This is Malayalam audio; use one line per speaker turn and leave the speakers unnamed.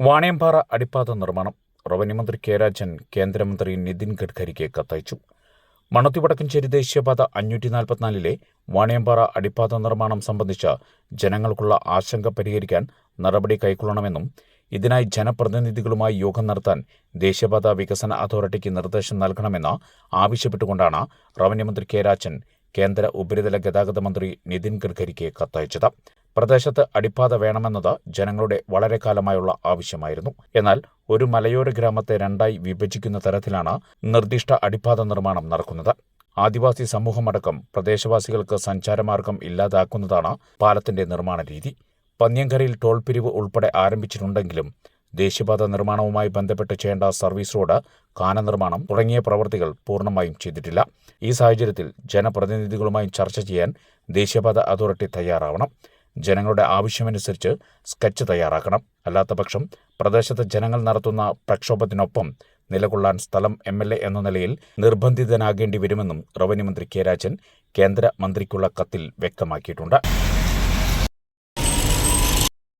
വാണിയമ്പാറ അടിപ്പാത നിർമ്മാണം റവന്യൂ മന്ത്രി കെ രാജൻ കേന്ദ്രമന്ത്രി നിതിൻ ഗഡ്കരിക്ക് കത്തയച്ചു. മണത്തി വടക്കഞ്ചേരി ദേശീയപാത അഞ്ഞൂറ്റി നാൽപ്പത്തിനാലിലെ വാണിയമ്പാറ അടിപ്പാത നിർമ്മാണം സംബന്ധിച്ച ജനങ്ങൾക്കുള്ള ആശങ്ക പരിഹരിക്കാൻ നടപടി കൈക്കൊള്ളണമെന്നും ഇതിനായി ജനപ്രതിനിധികളുമായി യോഗം നടത്താൻ ദേശീയപാത വികസന അതോറിറ്റിക്ക് നിർദ്ദേശം നൽകണമെന്ന് ആവശ്യപ്പെട്ടുകൊണ്ടാണ് റവന്യൂ മന്ത്രി കെ രാജൻ കേന്ദ്ര ഉപരിതല ഗതാഗത മന്ത്രി നിതിൻ ഗഡ്കരിക്ക് കത്തയച്ചത്. പ്രദേശത്ത് അടിപ്പാത വേണമെന്നത് ജനങ്ങളുടെ വളരെ കാലമായുള്ള ആവശ്യമായിരുന്നു. എന്നാൽ ഒരു മലയോര ഗ്രാമത്തെ രണ്ടായി വിഭജിക്കുന്ന തരത്തിലാണ് നിർദ്ദിഷ്ട അടിപ്പാത നിർമ്മാണം നടക്കുന്നത്. ആദിവാസി സമൂഹമടക്കം പ്രദേശവാസികൾക്ക് സഞ്ചാരമാർഗം ഇല്ലാതാക്കുന്നതാണ് പാലത്തിന്റെ നിർമ്മാണ രീതി. പന്ന്യങ്കരയിൽ ടോൾ പിരിവ് ഉൾപ്പെടെ ആരംഭിച്ചിട്ടുണ്ടെങ്കിലും ദേശീയപാത നിർമ്മാണവുമായി ബന്ധപ്പെട്ട് ചെയ്യേണ്ട സർവീസ് റോഡ് കാന നിർമ്മാണം തുടങ്ങിയ പ്രവൃത്തികൾ പൂർണമായും ചെയ്തിട്ടില്ല. ഈ സാഹചര്യത്തിൽ ജനപ്രതിനിധികളുമായും ചർച്ച ചെയ്യാൻ ദേശീയപാത അതോറിറ്റി തയ്യാറാവണം. ജനങ്ങളുടെ ആവശ്യമനുസരിച്ച് സ്കെച്ച് തയ്യാറാക്കണം. അല്ലാത്തപക്ഷം പ്രദേശത്ത് ജനങ്ങൾ നടത്തുന്ന പ്രക്ഷോഭത്തിനൊപ്പം നിലകൊള്ളാൻ സ്ഥലം എം എൽ എ എന്ന നിലയിൽ നിർബന്ധിതനാകേണ്ടി വരുമെന്നും റവന്യൂ മന്ത്രി കെ രാജൻ കേന്ദ്ര മന്ത്രിക്കുള്ള കത്തിൽ വ്യക്തമാക്കിയിട്ടുണ്ട്.